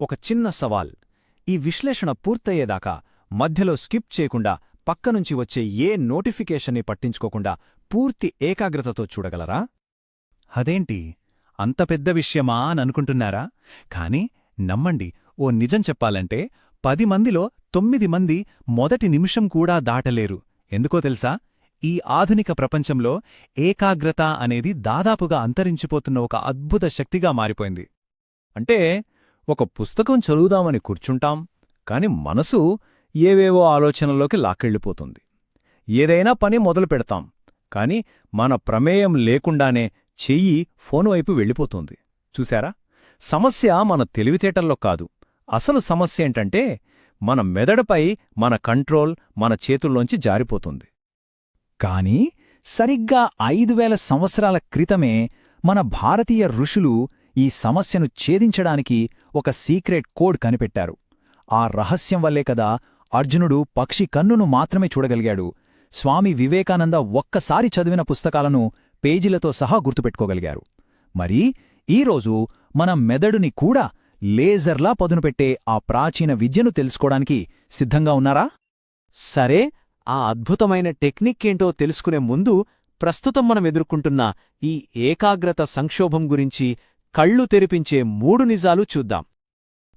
ఒక చిన్న సవాల్. ఈ విశ్లేషణ పూర్తయ్యేదాకా మధ్యలో స్కిప్ చేయకుండా పక్కనుంచి వచ్చే ఏ నోటిఫికేషన్ని పట్టించుకోకుండా పూర్తి ఏకాగ్రతతో చూడగలరా? అదేంటి? అంత పెద్ద విషయమా అని అనుకుంటున్నారా కాని నమ్మండి ఓ నిజం చెప్పాలంటే పది మందిలో తొమ్మిది మంది మొదటి నిమిషం కూడా దాటలేరు. ఎందుకో తెలుసా? ఈ ఆధునిక ప్రపంచంలో ఏకాగ్రత అనేది దాదాపుగా అంతరించిపోతున్న ఒక అద్భుత శక్తిగా మారిపోయింది. అంటే ఒక పుస్తకం చదువుదామని కూర్చుంటాం కాని మనసు ఏవేవో ఆలోచనల్లోకి లాక్కెళ్ళిపోతుంది. ఏదైనా పని మొదలు పెడతాం కాని మన ప్రమేయం లేకుండానే చెయ్యి ఫోను వైపు వెళ్ళిపోతుంది. చూశారా? సమస్య మన తెలివితేటల్లో కాదు. అసలు సమస్య ఏంటంటే మన మెదడుపై మన కంట్రోల్ మన చేతుల్లోంచి జారిపోతుంది. కాని సరిగ్గా ఐదు వేల సంవత్సరాల క్రితమే మన భారతీయ ఋషులు ఈ సమస్యను ఛేదించడానికి ఒక సీక్రెట్ కోడ్ కనిపెట్టారు. ఆ రహస్యం వల్లే కదా అర్జునుడు పక్షి కన్నును మాత్రమే చూడగలిగాడు. స్వామి వివేకానంద ఒక్కసారి చదివిన పుస్తకాలను పేజీలతో సహా గుర్తుపెట్టుకోగలిగారు. మరి ఈరోజు మన మెదడుని కూడా లేజర్లా పదునుపెట్టే ఆ ప్రాచీన విద్యను తెలుసుకోవడానికి సిద్ధంగా ఉన్నారా? సరే ఆ అద్భుతమైన టెక్నిక్ ఏంటో తెలుసుకునే ముందు ప్రస్తుతం మనం ఎదుర్కొంటున్న ఈ ఏకాగ్రత సంక్షోభం గురించి కళ్ళు తెరిపించే మూడు నిజాలు చూద్దాం.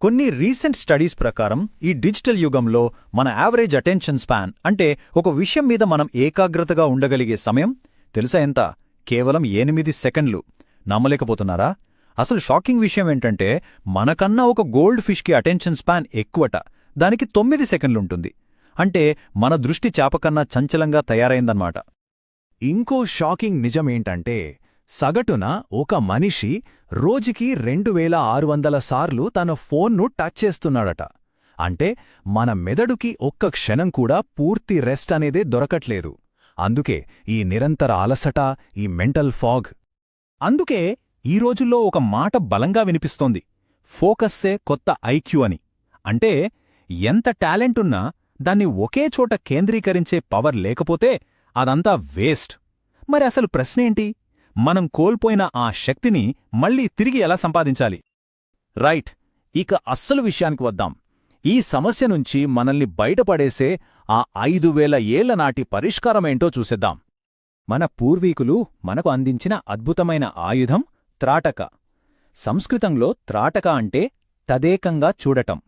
కొన్ని రీసెంట్ స్టడీస్ ప్రకారం ఈ డిజిటల్ యుగంలో మన యావరేజ్ అటెన్షన్ స్పాన్ అంటే ఒక విషయం మీద మనం ఏకాగ్రతగా ఉండగలిగే సమయం తెలుసా ఎంత? కేవలం ఎనిమిది సెకండ్లు. నమ్మలేకపోతున్నారా? అసలు షాకింగ్ విషయం ఏంటంటే మనకన్నా ఒక గోల్డ్ ఫిష్కి అటెన్షన్ స్పాన్ ఎక్కువట. దానికి తొమ్మిది సెకండ్లుంటుంది. అంటే మన దృష్టి చాపకన్నా చంచలంగా తయారైందన్నమాట. ఇంకో షాకింగ్ నిజమేంటంటే సగటున ఒక మనిషి రోజుకి రెండు వేల ఆరు వందల సార్లు తన ఫోన్ను టచ్ చేస్తున్నాడట. అంటే మన మెదడుకి ఒక్క క్షణం కూడా పూర్తి రెస్ట్ అనేదే దొరకట్లేదు. అందుకే ఈ నిరంతర అలసట ఈ మెంటల్ ఫాగ్. అందుకే ఈ రోజుల్లో ఒక మాట బలంగా వినిపిస్తోంది. ఫోకస్సే కొత్త ఐక్యూ అని. అంటే ఎంత టాలెంటున్నా దాన్ని ఒకే చోట కేంద్రీకరించే పవర్ లేకపోతే అదంతా వేస్ట్. మరి అసలు ప్రశ్నేంటి మనం కోల్పోయిన ఆ శక్తిని మళ్ళీ తిరిగి ఎలా సంపాదించాలి? రైట్ ఇక అస్సలు విషయానికి వద్దాం. ఈ సమస్య నుంచి మనల్ని బయటపడేసే ఆ ఐదు వేల ఏళ్ళ నాటి పరిష్కారమేంటో చూసేద్దాం. మన పూర్వీకులు మనకు అందించిన అద్భుతమైన ఆయుధం త్రాటక. సంస్కృతంలో త్రాటక అంటే తదేకంగా చూడటం.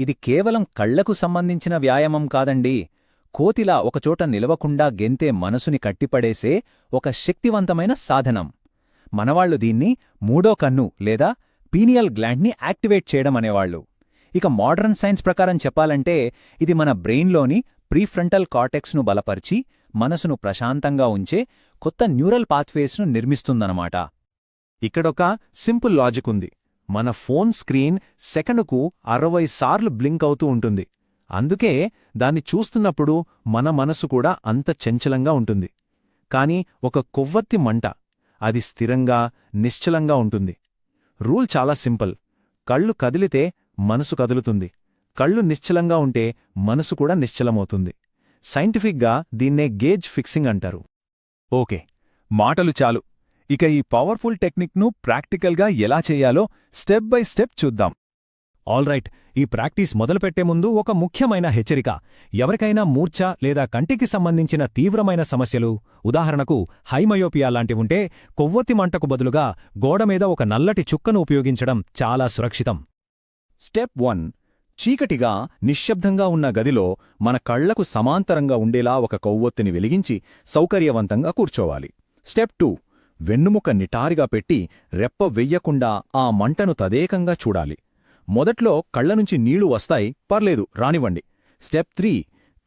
ఇది కేవలం కళ్ళకు సంబంధించిన వ్యాయామం కాదండి. కోతిలా ఒకచోట నిలవకుండా గెంతే మనసుని కట్టిపడేసే ఒక శక్తివంతమైన సాధనం. మనవాళ్ళు దీన్ని మూడో కన్ను లేదా పీనియల్ గ్లాండ్ని యాక్టివేట్ చేయడం అనేవాళ్ళు ఇక మోడర్న్ సైన్స్ ప్రకారం చెప్పాలంటే ఇది మన బ్రెయిన్లోని ప్రీఫ్రంటల్ కార్టెక్స్ను బలపరిచి మనసును ప్రశాంతంగా ఉంచే కొత్త న్యూరల్ పాత్వేస్ను నిర్మిస్తుందన్నమాట. ఇక్కడొక సింపుల్ లాజిక్ ఉంది. మన ఫోన్ స్క్రీన్ సెకనుకు అరవై సార్లు బ్లింక్ అవుతూ ఉంటుంది. అందుకే దాన్ని చూస్తున్నప్పుడు మన మనసు కూడా అంత చంచలంగా ఉంటుంది. కాని ఒక కొవ్వొత్తి మంట అది స్థిరంగా నిశ్చలంగా ఉంటుంది. రూల్ చాలా సింపుల్. కళ్ళు కదిలితే మనసు కదులుతుంది. కళ్ళు నిశ్చలంగా ఉంటే మనసు కూడా నిశ్చలమవుతుంది. సైంటిఫిక్గా దీన్నే గేజ్ ఫిక్సింగ్ అంటారు. ఓకే. మాటలు చాలు. ఇక ఈ పవర్ఫుల్ టెక్నిక్ను ప్రాక్టికల్గా ఎలా చేయాలో స్టెప్ బై స్టెప్ చూద్దాం. ఆల్రైట్ ఈ ప్రాక్టీస్ మొదలుపెట్టే ముందు ఒక ముఖ్యమైన హెచ్చరిక. ఎవరికైనా మూర్ఛ లేదా కంటికి సంబంధించిన తీవ్రమైన సమస్యలు ఉదాహరణకు హైమయోపియా లాంటివుంటే కొవ్వొత్తి మంటకు బదులుగా గోడమీద ఒక నల్లటి చుక్కను ఉపయోగించడం చాలా సురక్షితం. స్టెప్ వన్ చీకటిగా నిశ్శబ్దంగా ఉన్న గదిలో మన కళ్ళకు సమాంతరంగా ఉండేలా ఒక కొవ్వొత్తిని వెలిగించి సౌకర్యవంతంగా కూర్చోవాలి. స్టెప్ టూ వెన్నుముక నిటారిగా పెట్టి రెప్ప వెయ్యకుండా ఆ మంటను తదేకంగా చూడాలి. మొదట్లో కళ్ళనుంచి నీళ్ళు వస్తాయి పర్లేదు రానివ్వండి. స్టెప్ త్రీ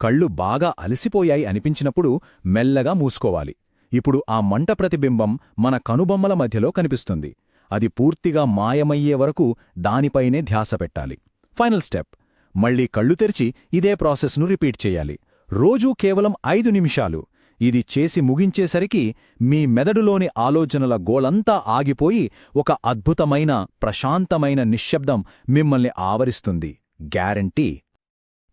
కళ్ళు బాగా అలసిపోయాయి అనిపించినప్పుడు మెల్లగా మూసుకోవాలి. ఇప్పుడు ఆ మంట ప్రతిబింబం మన కనుబొమ్మల మధ్యలో కనిపిస్తుంది. అది పూర్తిగా మాయమయ్యే వరకు దానిపైనే ధ్యాస పెట్టాలి. Final step. మళ్ళీ కళ్ళు తెరిచి ఇదే ప్రాసెస్ను రిపీట్ చేయాలి. రోజూ కేవలం ఐదు నిమిషాలు. ఇది చేసి ముగించేసరికి మీ మెదడులోని ఆలోచనల గోలంతా ఆగిపోయి ఒక అద్భుతమైన ప్రశాంతమైన నిశ్శబ్దం మిమ్మల్ని ఆవరిస్తుంది. గ్యారంటీ.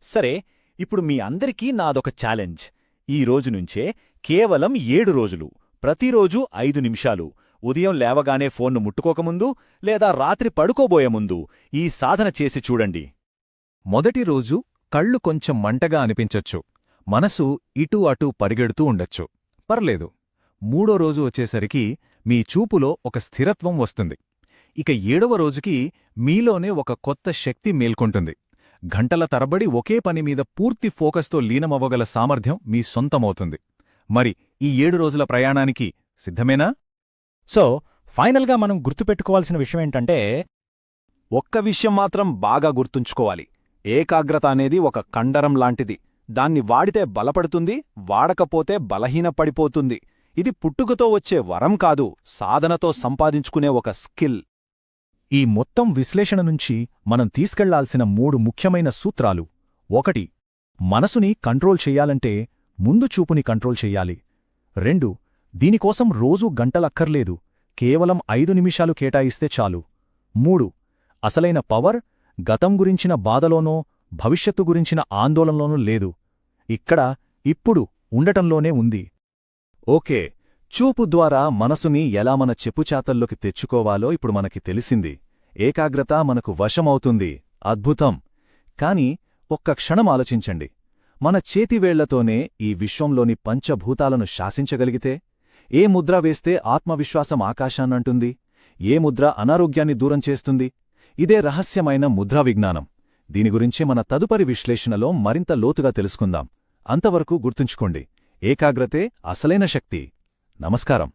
సరే ఇప్పుడు మీ అందరికీ నాదొక ఛాలెంజ్. ఈ రోజునుంచే కేవలం ఏడు రోజులు ప్రతిరోజూ ఐదు నిమిషాలు. ఉదయం లేవగానే ఫోన్ను ముట్టుకోకముందు లేదా రాత్రి పడుకోబోయే ముందు ఈ సాధన చేసి చూడండి. మొదటి రోజు కళ్ళు కొంచెం మంటగా అనిపించొచ్చు. మనసు ఇటూ అటూ పరిగెడుతూ ఉండొచ్చు. పర్లేదు. మూడో రోజు వచ్చేసరికి మీ చూపులో ఒక స్థిరత్వం వస్తుంది. ఇక ఏడవ రోజుకి మీలోనే ఒక కొత్త శక్తి మేల్కొంటుంది. గంటల తరబడి ఒకే పని మీద పూర్తి ఫోకస్తో లీనమవ్వగల సామర్థ్యం మీ సొంతమవుతుంది. మరి ఈ ఏడు రోజుల ప్రయాణానికి సిద్ధమేనా? సో ఫైనల్గా మనం గుర్తుపెట్టుకోవాల్సిన విషయమేంటంటే ఒక్క విషయం మాత్రం బాగా గుర్తుంచుకోవాలి. ఏకాగ్రత అనేది ఒక కండరం లాంటిది. దాన్ని వాడితే బలపడుతుంది వాడకపోతే బలహీనపడిపోతుంది. ఇది పుట్టుకతో వచ్చే వరం కాదు సాధనతో సంపాదించుకునే ఒక స్కిల్. ఈ మొత్తం విశ్లేషణ నుంచి మనం తీసుకెళ్ళాల్సిన మూడు ముఖ్యమైన సూత్రాలు. ఒకటి మనసుని కంట్రోల్ చెయ్యాలంటే ముందు చూపుని కంట్రోల్ చెయ్యాలి రెండు దీనికోసం రోజూ గంటలక్కర్లేదు కేవలం ఐదు నిమిషాలు కేటాయిస్తే చాలు. మూడు అసలైన పవర్ గతం గురించిన బాధలోనో భవిష్యత్తు గురించిన ఆందోళనలోనూ లేదు. ఇక్కడ ఇప్పుడు ఉండటంలోనే ఉంది. ఓకే చూపు ద్వారా మనసుని ఎలా మన చెప్పుచాతల్లోకి తెచ్చుకోవాలో ఇప్పుడు మనకి తెలిసింది. ఏకాగ్రత మనకు వశమవుతుంది. అద్భుతం. కాని ఒక్క క్షణం ఆలోచించండి. మన చేతివేళ్ళతోనే ఈ విశ్వంలోని పంచభూతాలను శాసించగలిగితే ఏ ముద్ర వేస్తే ఆత్మవిశ్వాసం ఆకాశాన్నంటుంది? ఏ ముద్ర అనారోగ్యాన్ని దూరం చేస్తుంది? ఇదే రహస్యమైన ముద్రా విజ్ఞానం. దీని గురించి మన తదుపరి విశ్లేషణలో మరింత లోతుగా తెలుసుకుందాం. అంతవరకు గుర్తుంచుకోండి. ఏకాగ్రతే అసలైన శక్తి. నమస్కారం.